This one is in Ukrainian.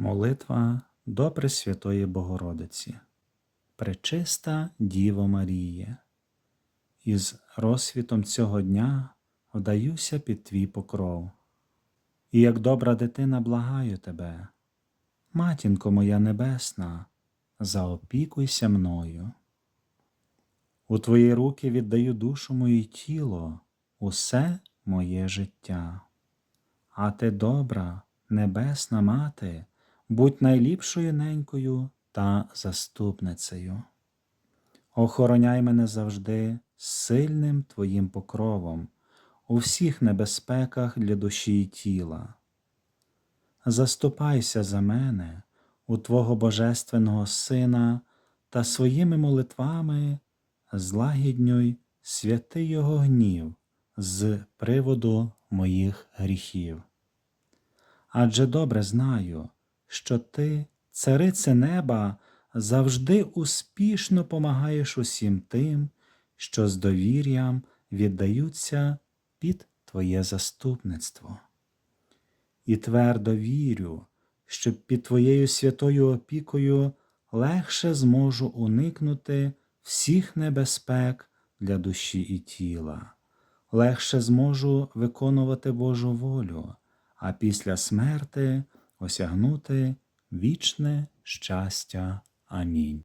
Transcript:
Молитва до Пресвятої Богородиці, Пречиста Діво Маріє, із розсвітом цього дня вдаюся під твій покров. І як добра дитина благаю тебе, матінко моя небесна, заопікуйся мною. У твої руки віддаю душу мою тіло, усе моє життя. А ти добра, небесна мати, будь найліпшою ненькою та заступницею. Охороняй мене завжди сильним Твоїм покровом у всіх небезпеках для душі й тіла. Заступайся за мене у Твого Божественного Сина та своїми молитвами злагіднюй святий Його гнів з приводу моїх гріхів. Адже добре знаю, що ти, царице неба, завжди успішно помагаєш усім тим, що з довір'ям віддаються під Твоє заступництво. І твердо вірю, що під Твоєю святою опікою легше зможу уникнути всіх небезпек для душі і тіла, легше зможу виконувати Божу волю, а після смерти осягнути вічне щастя. Амінь.